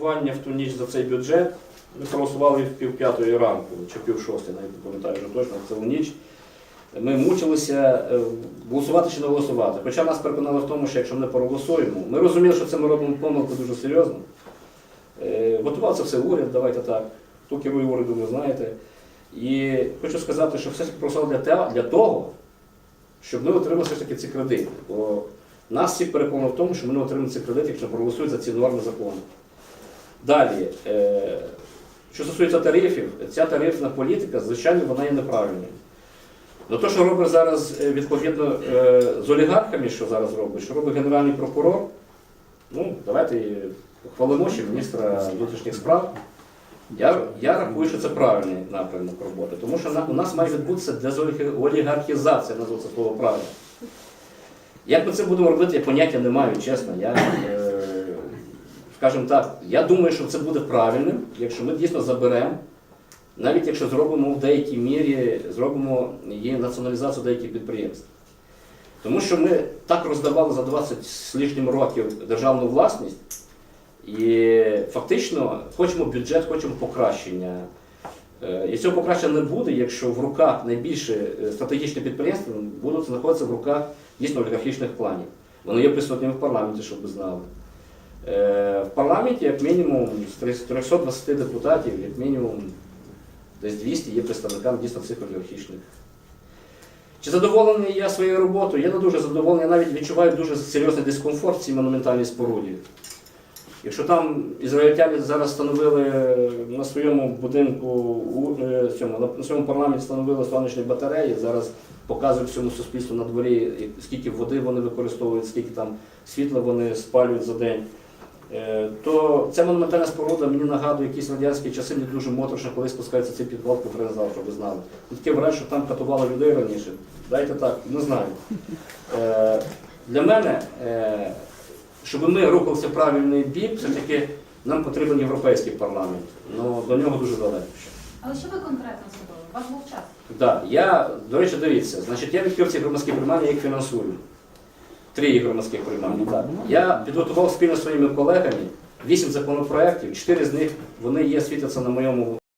голосування в ту ніч за цей бюджет. Ми проголосували в пів п'ятої ранку, чи пів шостої, навіть пам'ятаю вже точно, в цілу ніч. Ми мучилися е, голосувати чи не голосувати. Хоча нас переконали в тому, що якщо ми не проголосуємо, ми розуміли, що це ми робимо помилку дуже серйозно. Е, Готував це все уряд, давайте так. Хто керує урядом, ви знаєте. І хочу сказати, що все проголосували для, для того, щоб ми отримали все ж таки ці кредити. Бо нас всіх переконано в тому, що ми не отримаємо ці кредити, якщо проголосують за ці норми закону. Далі, е, що стосується тарифів, ця тарифна політика, звичайно, вона є неправильною. Ну, то, що робить зараз е, відповідно е, з олігархами, що зараз робить, що робить генеральний прокурор, ну, давайте і похвалимо ще міністра внутрішніх справ. Я, я рахую, що це правильний напрямок роботи, тому що у нас має відбутися дезолігархізація, назву це слово правильно. Як ми це будемо робити, я поняття не маю, чесно. Я, е, скажімо так, я думаю, що це буде правильним, якщо ми дійсно заберемо, навіть якщо зробимо в деякій мірі, зробимо її націоналізацію деяких підприємств. Тому що ми так роздавали за 20 з лишнім років державну власність, і фактично хочемо бюджет, хочемо покращення. Е, І цього покращення не буде, якщо в руках найбільше е, стратегічні підприємства будуть знаходитися в руках дійсно олігархічних кланів. Вони є присутніми в парламенті, щоб ви знали. Е, В парламенті, як мінімум, з 320 депутатів, як мінімум, десь 200 є представниками дійсно цих олігархічних. Чи задоволений я своєю роботою? Я не дуже задоволений, я навіть відчуваю дуже серйозний дискомфорт в цій монументальній споруді. Якщо там ізраїльтяни зараз встановили на своєму будинку, е, на своєму парламенті встановили сонячні батареї, зараз показують всьому суспільству на дворі, скільки води вони використовують, скільки там світла вони спалюють за день. Е, То ця монументальна споруда мені нагадує якісь радянські часи, мені дуже моторошно, коли спускається цей підвал Купринзал, щоб ви знали. Ну, Таке враження, що там катували людей раніше. Дайте так, не знаю. Е, Для мене, е, щоб ми рухалися в правильний бік, все-таки нам потрібен європейський парламент. Ну, до нього дуже далеко ще. Але що ви конкретно зробили? У вас був час. Так, я, до речі, дивіться, значить, я відкрив ці громадські приймання, я їх фінансую. Три громадських приймання. Я підготував спільно своїми колегами вісім законопроєктів, чотири з них вони є світяться на моєму